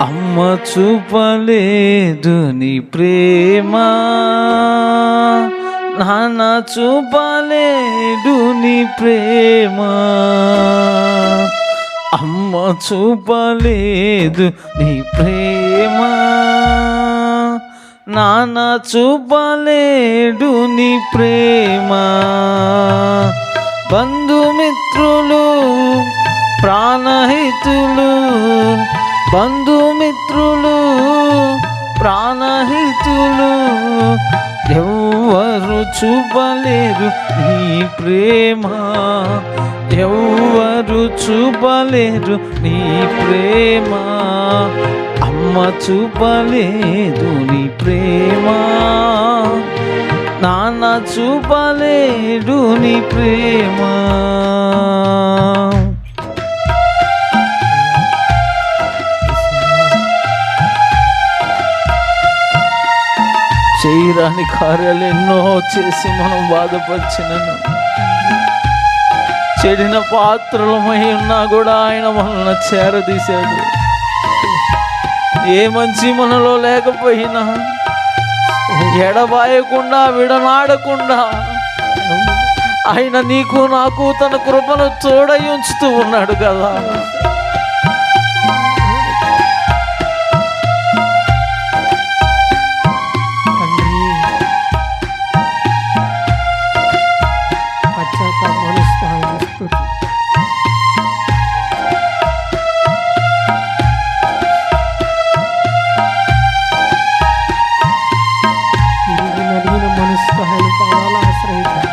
అమ్మ చూపలేదు నీ ప్రేమ. నాన్న చూపలేడు నీ ప్రేమ. అమ్మ చూపలేదు నీ ప్రేమ. నాన్న చూపలేడు నీ ప్రేమ. బంధుమిత్రులు ప్రాణహితులు బంధుమిత్రులు ప్రాణహితులు ఎవ్వరు చూపలేరు నీ ప్రేమ. ఎవ్వరు చూపలేరు నీ ప్రేమ. అమ్మ చూపలేదు నీ ప్రేమ. నాన్న చూపలేడు నీ ప్రేమ. చేయరాని కార్యాలు ఎన్నో చేసి మనం బాధపరిచినను. చెడిన పాత్రలమై ఉన్నా కూడా ఆయన మనల్ని చేరదీశాడు. ఏ మంచి మనలో లేకపోయినా ఎడబాయకుండా విడనాడకుండా ఆయన నీకు నాకు తన కృపను తోడై ఉంచుతూ ఉన్నాడు కదా. పాదాల ఆశ్రయిద్దాం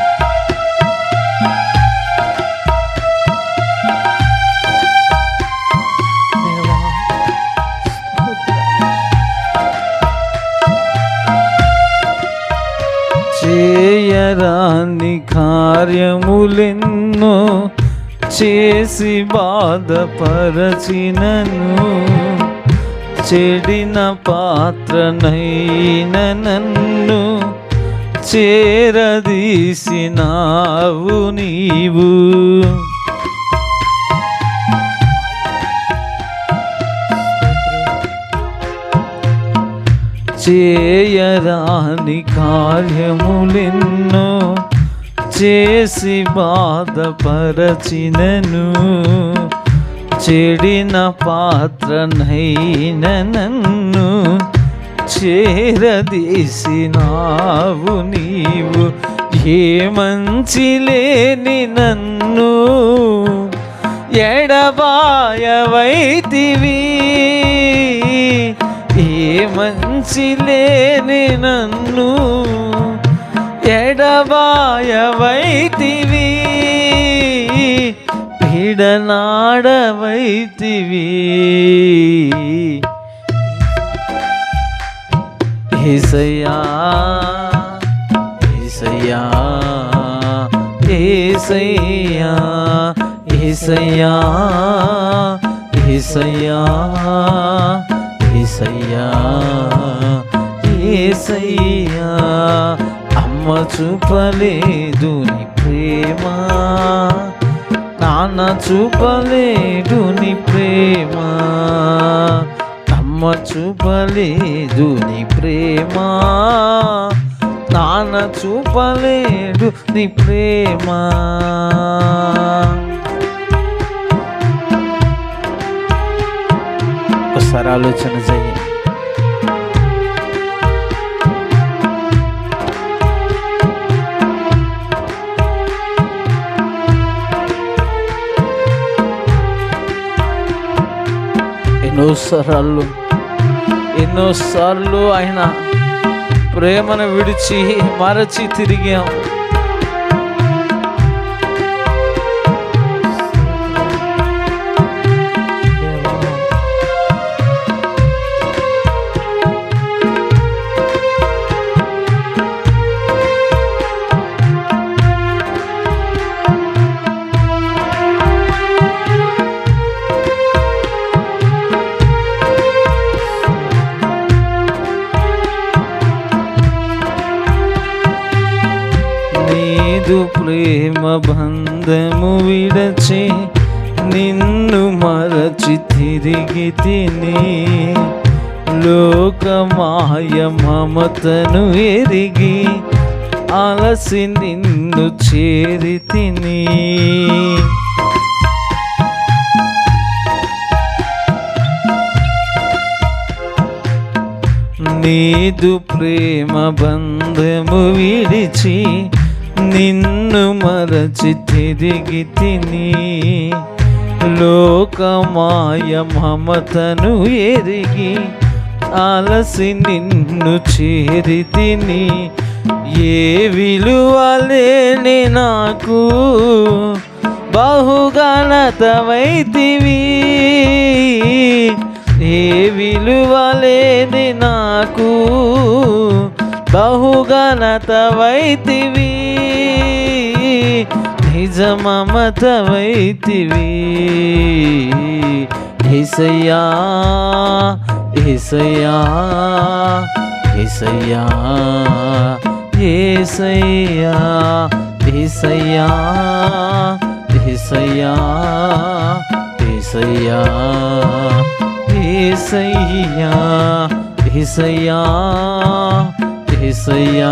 చేయరాని కార్యములెన్నో చేసి బాధపరచినను. చెడిన పాత్రనైన నన్ను చేరదీసినావు నీవు. చేయరాని కార్యములెన్నో చేసి బాధపరచినను. చెడిన పాత్రనైన నన్ను చేరదీసినావు నీవు. ఏ మంచి లేని నన్ను ఎడబాయవైతివి. ఏ మంచి లేని నన్ను ఎడబాయవైతివి. పిడనాడవైతివి. ఏసయ్యా ఏసయ్యా ఏసయ్యా ఏసయ్యా ఏసయ్యా ఏసయ్యా ఏసయ్యా అమ్మ చూపలేదు నీ ప్రేమ నాన్న చూపలేడు నీ ప్రేమ. అమ్మ చూపలేదు నాన్న చూపలేడు నీ ప్రేమ. ఒకసారి ఆలోచన చేయండి ఎన్నోసార్లు ఎన్నోసార్లు ఆయన ప్రేమను విడిచి మరచి తిరిగాం నీదు ప్రేమ బంధము విడచి నిన్ను మరచి తిరిగి తిరిగి తిని లోకమాయ మమతను ఎరిగి అలసి నిన్ను చేరి తిని నీదు ప్రేమ బంధము విడిచి నిన్ను మరచి తిరిగి తిని లోకమాయ మమతను ఎరిగి అలసి నిన్ను చేరి తిని ఏ విలువ లేని నాకు బహుగణతమైతివి ఏ విలువ లేని నాకు బహుగణతవైతివి నిజ మమతవైతివి ఏసయ్యా ఏసయ్యా ఏసయ్యా ఏసయ్యా ఏసయ్యా ఏసయ్యా ఏసయ్యా ఏసయ్యా ఏసయ్యా ఏసయ్యా